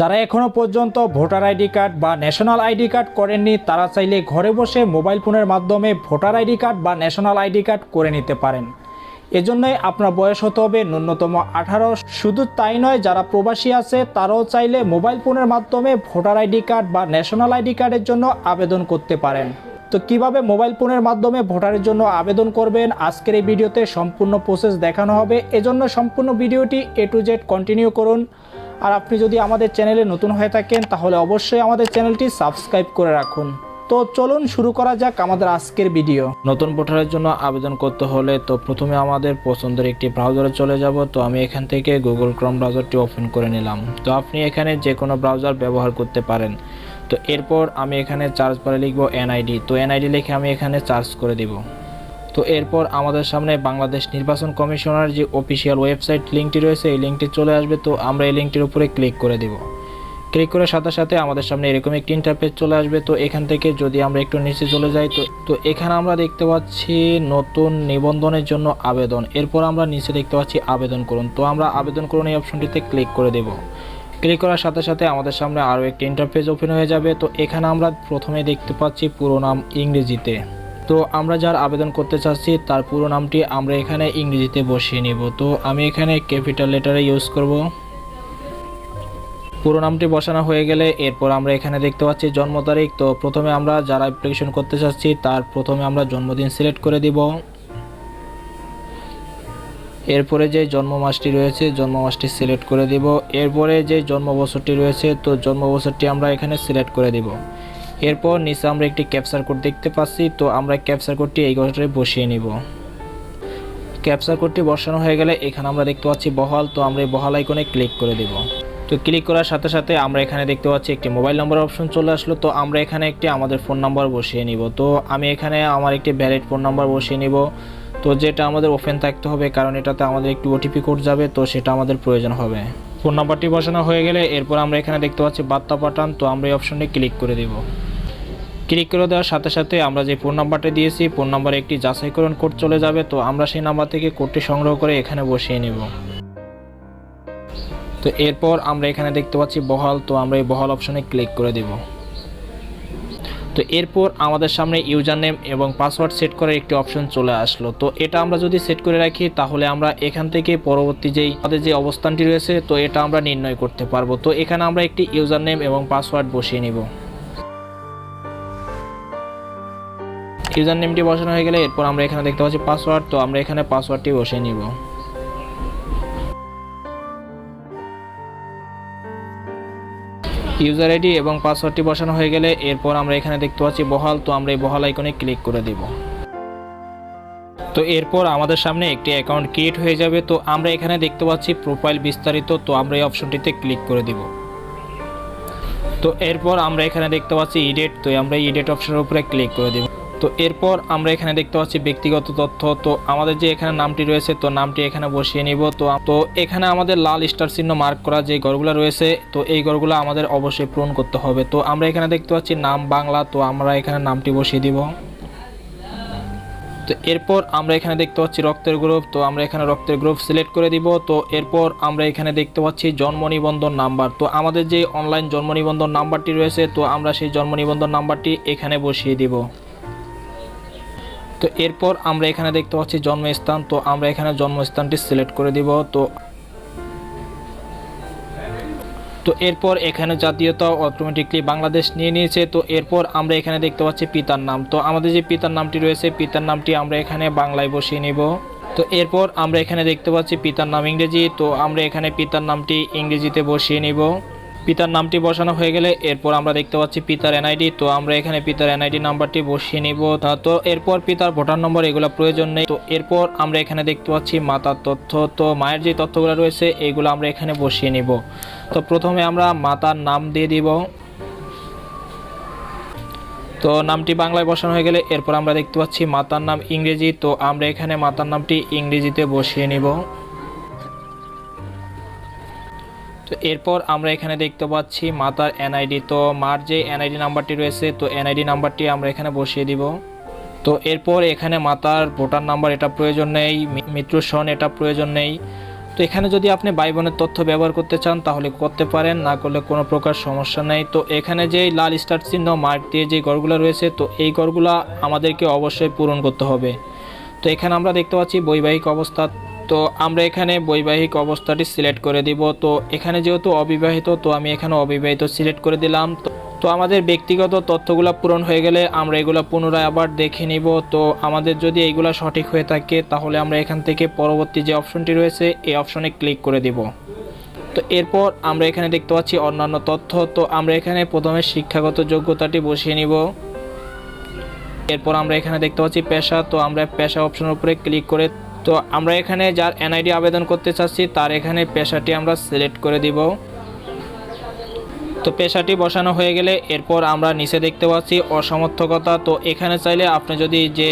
যারা এখনও পর্যন্ত ভোটার আইডি কার্ড বা ন্যাশনাল আইডি কার্ড করেননি, তারা চাইলে ঘরে বসে মোবাইল ফোনের মাধ্যমে ভোটার আইডি কার্ড বা ন্যাশনাল আইডি কার্ড করে নিতে পারেন। এজন্যই আপনার বয়স হতে হবে ন্যূনতম আঠারো। শুধু তাই নয়, যারা প্রবাসী আছে, তারাও চাইলে মোবাইল ফোনের মাধ্যমে ভোটার আইডি কার্ড বা ন্যাশনাল আইডি কার্ডের জন্য আবেদন করতে পারেন। তো কীভাবে মোবাইল ফোনের মাধ্যমে ভোটারের জন্য আবেদন করবেন, আজকের এই ভিডিওতে সম্পূর্ণ প্রসেস দেখানো হবে। এজন্য সম্পূর্ণ ভিডিওটি এ টু জেড কন্টিনিউ করুন। আর আপনি যদি আমাদের চ্যানেলে নতুন হয়ে থাকেন, তাহলে অবশ্যই আমাদের চ্যানেলটি সাবস্ক্রাইব করে রাখুন। তো চলুন শুরু করা যাক আমাদের আজকের ভিডিও। নতুন ভোটারের জন্য আবেদন করতে হলে তো প্রথমে আমাদের পছন্দের একটি ব্রাউজারে চলে যাব। তো আমি এখান থেকে গুগল ক্রম ব্রাউজারটি ওপেন করে নিলাম। তো আপনি এখানে যে কোনো ব্রাউজার ব্যবহার করতে পারেন। তো এরপর আমি এখানে চার্জ বারে লিখব এনআইডি তো এনআইডি লিখে আমি এখানে চার্জ করে দিব। তো এরপর আমাদের সামনে বাংলাদেশ নির্বাচন কমিশনার যে অফিসিয়াল ওয়েবসাইট লিঙ্কটি রয়েছে, এই লিঙ্কটি চলে আসবে। তো আমরা এই লিঙ্কটির উপরে ক্লিক করে দেব। ক্লিক করার সাথে সাথে আমাদের সামনে এরকম একটি ইন্টারপেজ চলে আসবে। তো এখান থেকে যদি আমরা একটু নিচে চলে যাই, তো তো এখানে আমরা দেখতে পাচ্ছি নতুন নিবন্ধনের জন্য আবেদন। এরপর আমরা নিচে দেখতে পাচ্ছি আবেদন করুন। তো আমরা আবেদন করুন এই অপশনটিতে ক্লিক করে দেব। ক্লিক করার সাথে সাথে আমাদের সামনে আরও একটি ইন্টারফেস ওপেন হয়ে যাবে। তো এখানে আমরা প্রথমে দেখতে পাচ্ছি পুরো নাম ইংরেজিতে। তো আমরা যার আবেদন করতে চাচ্ছি, তার পুরো নামটি আমরা এখানে ইংরেজিতে বসিয়ে নিব। তো আমি এখানে ক্যাপিটাল লেটারে ইউজ করব। পুরো নামটি বসানো হয়ে গেলে এরপর আমরা এখানে দেখতে পাচ্ছি জন্ম তারিখ। তো প্রথমে আমরা যারা অ্যাপ্লিকেশন করতে চাচ্ছি, তার প্রথমে আমরা জন্মদিন সিলেক্ট করে দিব। এরপরে যে জন্ম মাসটি রয়েছে, জন্ম মাসটি সিলেক্ট করে দিব। এরপরে যে জন্ম বছরটি রয়েছে, তো জন্ম বছরটি আমরা এখানে সিলেক্ট করে দিব। এরপর নিচে আমরা একটি ক্যাপচার কোড দেখতে পাচ্ছি, তো আমরা ক্যাপচার কোডটি এই ঘরে বসিয়ে নিব। ক্যাপচার কোডটি বসানো হয়ে গেলে এখানে আমরা দেখতে পাচ্ছি বহাল, তো আমরা এই বহাল আইকনে ক্লিক করে দিব। তো ক্লিক করার সাথে সাথে আমরা এখানে দেখতে পাচ্ছি একটি মোবাইল নম্বর অপশন চলে আসলো, তো আমরা এখানে একটি আমাদের ফোন নাম্বার বসিয়ে নিব। তো আমি এখানে আমার একটি ভ্যালিড ফোন নাম্বার বসিয়ে নিব। তো যেটা আমাদের ওপেন থাকতে হবে, কারণ এটাতে আমাদের একটি ওটিপি কোড যাবে, তো সেটা আমাদের প্রয়োজন হবে। ফোন নাম্বারটি বসানো হয়ে গেলে এরপর আমরা এখানে দেখতে পাচ্ছি বার্তা পাঠান তো আমরা এই অপশনটি ক্লিক করে দেব। ক্লিক করে দেওয়ার সাথে সাথে আমরা যে ফোন নাম্বারটা দিয়েছি, ফোন নাম্বারে একটি যাচাইকরণ কোড চলে যাবে, তো আমরা সেই নাম্বার থেকে কোডটি সংগ্রহ করে এখানে বসিয়ে নেব। তো এরপর আমরা এখানে দেখতে পাচ্ছি বহাল, তো আমরা এই বহাল অপশনে ক্লিক করে দেব। তো এরপর আমাদের সামনে ইউজার নেম এবং পাসওয়ার্ড সেট করার একটি অপশন চলে আসলো। তো এটা আমরা যদি সেট করে রাখি, তাহলে আমরা এখান থেকে পরবর্তী যেই আমাদের যে অবস্থানটি রয়েছে, তো এটা আমরা নির্ণয় করতে পারব। তো এখানে আমরা একটি ইউজার নেম এবং পাসওয়ার্ড বসিয়ে নিব। ইউজার নেমটি বসানো হয়ে গেলে এরপর আমরা এখানে দেখতে পাচ্ছি পাসওয়ার্ড তো আমরা এখানে পাসওয়ার্ডটি বসিয়ে নিব। ইউজার আইডি এবং পাসওয়ার্ডটি বসানো হয়ে গেলে এরপর আমরা এখানে দেখতে পাচ্ছি বহাল, তো আমরা এই বহাল আইকনে ক্লিক করে দেব। তো এরপর আমাদের সামনে একটি অ্যাকাউন্ট ক্রিয়েট হয়ে যাবে, তো আমরা এখানে দেখতে পাচ্ছি প্রোফাইল বিস্তারিত, তো আমরা এই অপশনটিতে ক্লিক করে দিব। তো এরপর আমরা এখানে দেখতে পাচ্ছি ইডেট তো আমরা ইডেট অপশনের উপরে ক্লিক করে দেব। তো এরপর আমরা এখানে দেখতে পাচ্ছি ব্যক্তিগত তথ্য। তো আমাদের যে এখানে নামটি রয়েছে, তো নামটি এখানে বসিয়ে নিব। তো তো এখানে আমাদের লাল স্টার চিহ্ন মার্ক করা যে ঘরগুলো রয়েছে, তো এই ঘরগুলো আমাদের অবশ্যই পূরণ করতে হবে। তো আমরা এখানে দেখতে পাচ্ছি নাম বাংলা, তো আমরা এখানে নামটি বসিয়ে দিব। তো এরপর আমরা এখানে দেখতে পাচ্ছি রক্তের গ্রুপ তো আমরা এখানে রক্তের গ্রুপ সিলেক্ট করে দিব। তো এরপর আমরা এখানে দেখতে পাচ্ছি জন্ম নিবন্ধন নাম্বার তো আমাদের যে অনলাইন জন্ম নিবন্ধন নাম্বারটি রয়েছে, তো আমরা সেই জন্ম নিবন্ধন নাম্বারটি এখানে বসিয়ে দিব। তো এরপর আমরা এখানে দেখতে পাচ্ছি জন্মস্থান, তো আমরা এখানে জন্মস্থানটি সিলেক্ট করে দিব, তো তো এরপর এখানে জাতীয়তা অটোমেটিকলি বাংলাদেশ নিয়ে নিয়েছে, তো এরপর আমরা এখানে দেখতে পাচ্ছি পিতার নাম। তো আমাদের যে পিতার নামটি রয়েছে, পিতার নামটি আমরা এখানে বাংলায় বসিয়ে নিব। তো এরপর আমরা এখানে দেখতে পাচ্ছি পিতার নাম ইংরেজি, তো আমরা এখানে পিতার নামটি ইংরেজিতে বসিয়ে নিব। পিতার নামটি বসানো হয়ে গেলে এরপর আমরা দেখতে পাচ্ছি পিতার এনআইডি। তো আমরা এখানে পিতার এনআইডি নাম্বারটি বসিয়ে নিব। তা- এরপর পিতার ভোটার নম্বর, এগুলো প্রয়োজন নেই। তো এরপর আমরা এখানে দেখতে পাচ্ছি মাতার তথ্য। তো মায়ের যে তথ্যগুলো রয়েছে এইগুলো আমরা এখানে বসিয়ে নিব। তো প্রথমে আমরা মাতার নাম দিয়ে দিব। তো নামটি বাংলায় বসানো হয়ে গেলে এরপর আমরা দেখতে পাচ্ছি মাতার নাম ইংরেজি। তো আমরা এখানে মাতার নামটি ইংরেজিতে বসিয়ে নিব। তো এরপর আমরা এখানে দেখতে পাচ্ছি মাতার এনআইডি। তো মার যে এনআইডি নাম্বারটি রয়েছে, তো এনআইডি নাম্বারটি আমরা এখানে বসিয়ে দিব। তো এরপর এখানে মাতার ভোটার নাম্বার, এটা প্রয়োজন নেই। মৃত্যুর সন, এটা প্রয়োজন নেই। তো এখানে যদি আপনি ভাই বোনের তথ্য ব্যবহার করতে চান, তাহলে করতে পারেন। না করলে কোনো প্রকার সমস্যা নেই। তো এখানে যে লাল স্টার চিহ্ন, মার্ক দিয়ে যে গড়গুলো রয়েছে, তো এই ঘরগুলো আমাদেরকে অবশ্যই পূরণ করতে হবে। তো এখানে আমরা দেখতে পাচ্ছি বৈবাহিক অবস্থা তো আমরা এখানে বৈবাহিক অবস্থাটি সিলেক্ট করে দিব। তো এখানে যেহেতু অবিবাহিত, তো আমি এখানে অবিবাহিত সিলেক্ট করে দিলাম। তো আমাদের ব্যক্তিগত তথ্যগুলো পূরণ হয়ে গেলে আমরা এগুলো পুনরায় আবার দেখে নিব। তো আমাদের যদি এইগুলো সঠিক হয়ে থাকে, তাহলে আমরা এখান থেকে পরবর্তী যে অপশনটি রয়েছে, এই অপশনে ক্লিক করে দিব। তো এরপর আমরা এখানে দেখতে পাচ্ছি অন্যান্য তথ্য। তো আমরা এখানে প্রথমে শিক্ষাগত যোগ্যতাটি বসিয়ে নিব। এরপর আমরা এখানে দেখতে পাচ্ছি পেশা। তো আমরা পেশা অপশনের উপরে ক্লিক করে তো আমরা এখানে যার এনআইডি আবেদন করতে চাচ্ছি, তার এখানে পেশাটি আমরা সিলেক্ট করে দিব। তো পেশাটি বসানো হয়ে গেলে এরপর আমরা নিচে দেখতে পাচ্ছি অসমর্থকতা। তো এখানে চাইলে আপনি যদি যে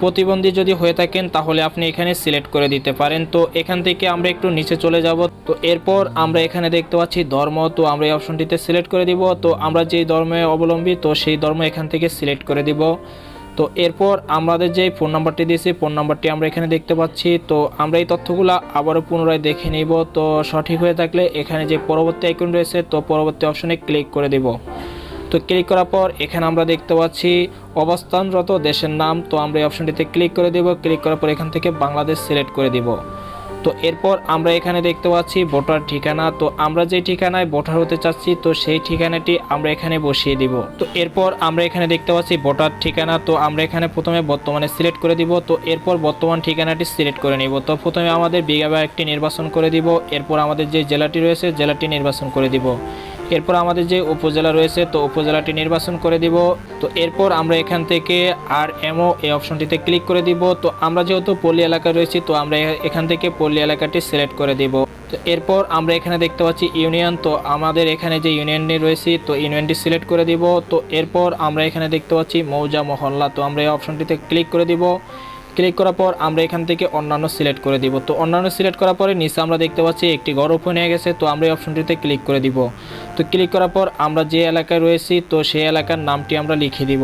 প্রতিবন্ধী যদি হয়ে থাকেন, তাহলে আপনি এখানে সিলেক্ট করে দিতে পারেন। তো এখান থেকে আমরা একটু নিচে চলে যাব। তো এরপর আমরা এখানে দেখতে পাচ্ছি ধর্ম। তো আমরা এই অপশনটিতে সিলেক্ট করে দিব। তো আমরা যেই ধর্মে অবলম্বী, তো সেই ধর্ম এখান থেকে সিলেক্ট করে দিব। তো এরপর আমাদের যে ফোন নাম্বারটি দিয়েছি, ফোন নাম্বারটি আমরা এখানে দেখতে পাচ্ছি। তো আমরা এই তথ্যগুলো আবারও পুনরায় দেখে নিব। তো সঠিক হয়ে থাকলে এখানে যে পরবর্তী আইকন রয়েছে, তো পরবর্তী অপশনে ক্লিক করে দিব। তো ক্লিক করার পর এখানে আমরা দেখতে পাচ্ছি, অবস্থানরত দেশের নাম। তো আমরা এই অপশনটিতে ক্লিক করে দিব। ক্লিক করার পর এখান থেকে বাংলাদেশ সিলেক্ট করে দিব। তো এরপর আমরা এখানে দেখতে পাচ্ছি ভোটার ঠিকানা। তো আমরা যে ঠিকানায় ভোটার হতে চাচ্ছি, তো সেই ঠিকানাটি আমরা এখানে বসিয়ে দিব। তো এরপর আমরা এখানে দেখতে পাচ্ছি ভোটার ঠিকানা। তো আমরা এখানে প্রথমে বর্তমানে সিলেক্ট করে দিব। তো এরপর বর্তমান ঠিকানাটি সিলেক্ট করে নিব। তো প্রথমে আমাদের বিঘা একটি নির্বাচন করে দিব। এরপর আমাদের যে জেলাটি রয়েছে, জেলাটি নির্বাচন করে দিব। এরপর আমাদের যে উপজেলা রয়েছে, তো উপজেলাটি নির্বাচন করে দিব। তো এরপর আমরা এখান থেকে আর এমও এই অপশনটিতে ক্লিক করে দিব। তো আমরা যেহেতু পল্লী এলাকায় রয়েছি, তো আমরা এখান থেকে পল্লী এলাকাটি সিলেক্ট করে দিব। তো এরপর আমরা এখানে দেখতে পাচ্ছি ইউনিয়ন। তো আমাদের এখানে যে ইউনিয়নটি রয়েছে, তো ইউনিয়নটি সিলেক্ট করে দিব। তো এরপর আমরা এখানে দেখতে পাচ্ছি মৌজা মহল্লা। তো আমরা এই অপশনটিতে ক্লিক করে দিব। ক্লিক করার পর আমরা এখান থেকে অন্যান্য সিলেক্ট করে দিব। তো অন্যান্য সিলেক্ট করার পরে নিচে আমরা দেখতে পাচ্ছি একটি ঘর ওপেন হয়ে গেছে, তো আমরা এই অপশনটিতে ক্লিক করে দিব। তো ক্লিক করার পর আমরা যে এলাকায় রয়েছি, তো সেই এলাকার নামটি আমরা লিখে দিব।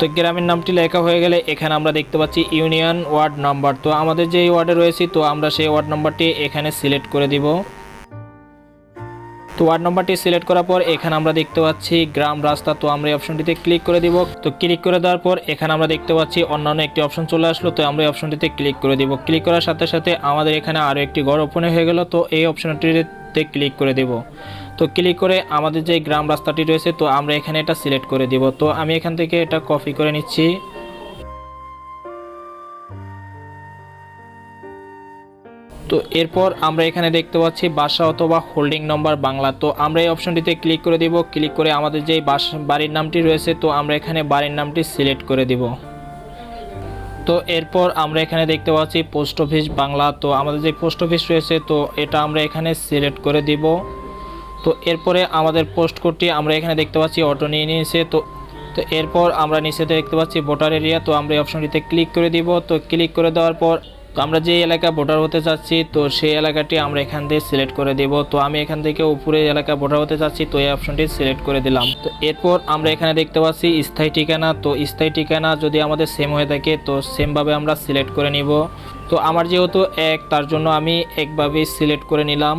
তো গ্রামের নামটি লেখা হয়ে গেলে এখানে আমরা দেখতে পাচ্ছি ইউনিয়ন ওয়ার্ড নাম্বার। তো আমাদের যে ওয়ার্ডে রয়েছি, তো আমরা সেই ওয়ার্ড নাম্বারটি এখানে সিলেক্ট করে দিব। তো ওয়ার্ড নাম্বারটি সিলেক্ট করার পর এখানে আমরা দেখতে পাচ্ছি গ্রাম, রাস্তা, তো আমরা এই অপশনটিতে ক্লিক করে দিব। তো ক্লিক করে দেওয়ার পর এখানে আমরা দেখতে পাচ্ছি অন্যান্য একটি অপশন চলে আসলো, তো আমরা এই অপশনটিতে ক্লিক করে দিব। ক্লিক করার সাথে সাথে আমাদের এখানে আরও একটি ঘর ওপেন হয়ে গেল, তো এই অপশনটিতে ক্লিক করে দেব। তো ক্লিক করে আমাদের যে গ্রাম, রাস্তাটি রয়েছে, তো আমরা এখানে এটা সিলেক্ট করে দিব। তো আমি এখান থেকে এটা কপি করে নিচ্ছি। তো এরপর আমরা এখানে দেখতে পাচ্ছি বাসা অথবা হোল্ডিং নম্বর বাংলা। তো আমরা এই অপশনটিতে ক্লিক করে দিব। ক্লিক করে আমাদের যে বাস বাড়ির নামটি রয়েছে, তো আমরা এখানে বাড়ির নামটি সিলেক্ট করে দিব। তো এরপর আমরা এখানে দেখতে পাচ্ছি পোস্ট অফিস বাংলা। তো আমাদের যে পোস্ট অফিস রয়েছে, তো এটা আমরা এখানে সিলেক্ট করে দিব। তো এরপরে আমাদের পোস্ট কোডটি আমরা এখানে দেখতে পাচ্ছি অটো নিয়ে নিয়েছে। তো তো এরপর আমরা নিচেতে দেখতে পাচ্ছি ভোটার এরিয়া তো আমরা এই অপশনটিতে ক্লিক করে দিব। তো ক্লিক করে দেওয়ার পর তো আমরা যে এলাকা ভোটার হতে চাচ্ছি, তো সেই এলাকাটি আমরা এখান থেকে সিলেক্ট করে দেব। তো আমি এখান থেকে উপরে এলাকা ভোটার হতে চাচ্ছি, তো এই অপশনটি সিলেক্ট করে দিলাম। তো এরপর আমরা এখানে দেখতে পাচ্ছি স্থায়ী ঠিকানা। তো স্থায়ী ঠিকানা যদি আমাদের সেম হয়ে থাকে, তো সেমভাবে আমরা সিলেক্ট করে নিব। তো আমার যেহেতু এক, তার জন্য আমি একভাবেই সিলেক্ট করে নিলাম।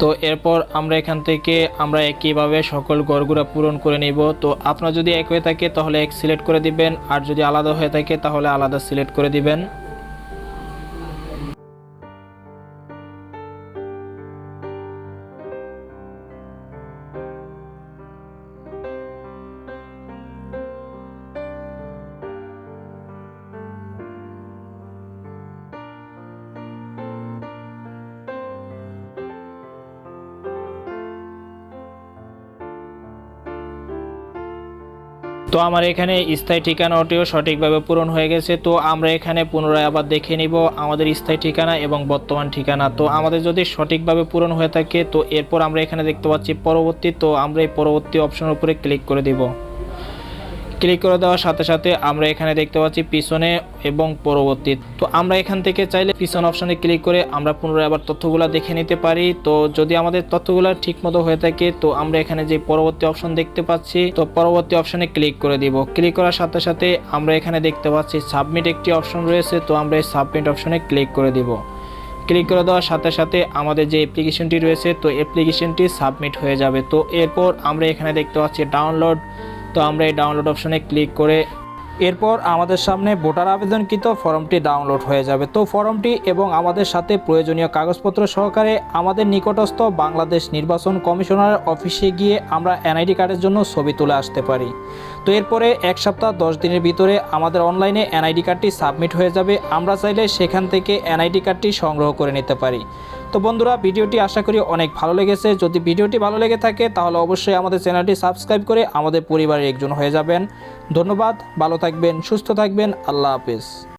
তো এরপর আমরা এখান থেকে আমরা একইভাবে সকল গড়গুড়া পূরণ করে নিব। তো আপনার যদি এক হয়ে থাকে তাহলে এক সিলেক্ট করে দিবেন, আর যদি আলাদা হয়ে থাকে তাহলে আলাদা সিলেক্ট করে দিবেন। তো আমার এখানে স্থায়ী ঠিকানাটিও সঠিকভাবে পূরণ হয়ে গেছে। তো আমরা এখানে পুনরায় আবার দেখে নিব আমাদের স্থায়ী ঠিকানা এবং বর্তমান ঠিকানা। তো আমাদের যদি সঠিকভাবে পূরণ হয়ে থাকে, তো এরপর আমরা এখানে দেখতে পাচ্ছি পরবর্তী। তো আমরা এই পরবর্তী অপশনের উপরে ক্লিক করে দিব। ক্লিক করে দেওয়ার সাথে সাথে আমরা এখানে দেখতে পাচ্ছি পিছনে এবং পরবর্তী। তো আমরা এখান থেকে চাইলে পিছন অপশনে ক্লিক করে আমরা পুনরায় আবার তথ্যগুলো দেখে নিতে পারি। তো যদি আমাদের তথ্যগুলো ঠিক মতো হয়ে থাকে, তো আমরা এখানে যে পরবর্তী অপশন দেখতে পাচ্ছি, তো পরবর্তী অপশনে ক্লিক করে দিব। ক্লিক করার সাথে সাথে আমরা এখানে দেখতে পাচ্ছি সাবমিট একটি অপশন রয়েছে, তো আমরা এই সাবমিট অপশনে ক্লিক করে দিব। ক্লিক করে দেওয়ার সাথে সাথে আমাদের যে অ্যাপ্লিকেশনটি রয়েছে, তো অ্যাপ্লিকেশনটি সাবমিট হয়ে যাবে। তো এরপর আমরা এখানে দেখতে পাচ্ছি ডাউনলোড তো আমরা এই ডাউনলোড অপশনে ক্লিক করে এরপর আমাদের সামনে ভোটার আবেদনকৃত ফর্মটি ডাউনলোড হয়ে যাবে। তো ফর্মটি এবং আমাদের সাথে প্রয়োজনীয় কাগজপত্র সহকারে আমাদের নিকটস্থ বাংলাদেশ নির্বাচন কমিশনারের অফিসে গিয়ে আমরা এনআইডি কার্ডের জন্য ছবি তুলে আসতে পারি। তো এরপরে এক সপ্তাহ, দশ দিনের ভিতরে আমাদের অনলাইনে এনআইডি কার্ডটি সাবমিট হয়ে যাবে। আমরা চাইলে সেখান থেকে এনআইডি কার্ডটি সংগ্রহ করে নিতে পারি। তো বন্ধুরা, ভিডিওটি আশা করি অনেক ভালো লেগেছে। যদি ভিডিওটি ভালো লেগে থাকে, তাহলে অবশ্যই আমাদের চ্যানেলটি সাবস্ক্রাইব করে আমাদের পরিবারের একজন হয়ে যাবেন। ধন্যবাদ, ভালো থাকবেন, সুস্থ থাকবেন, আল্লাহ হাফেজ।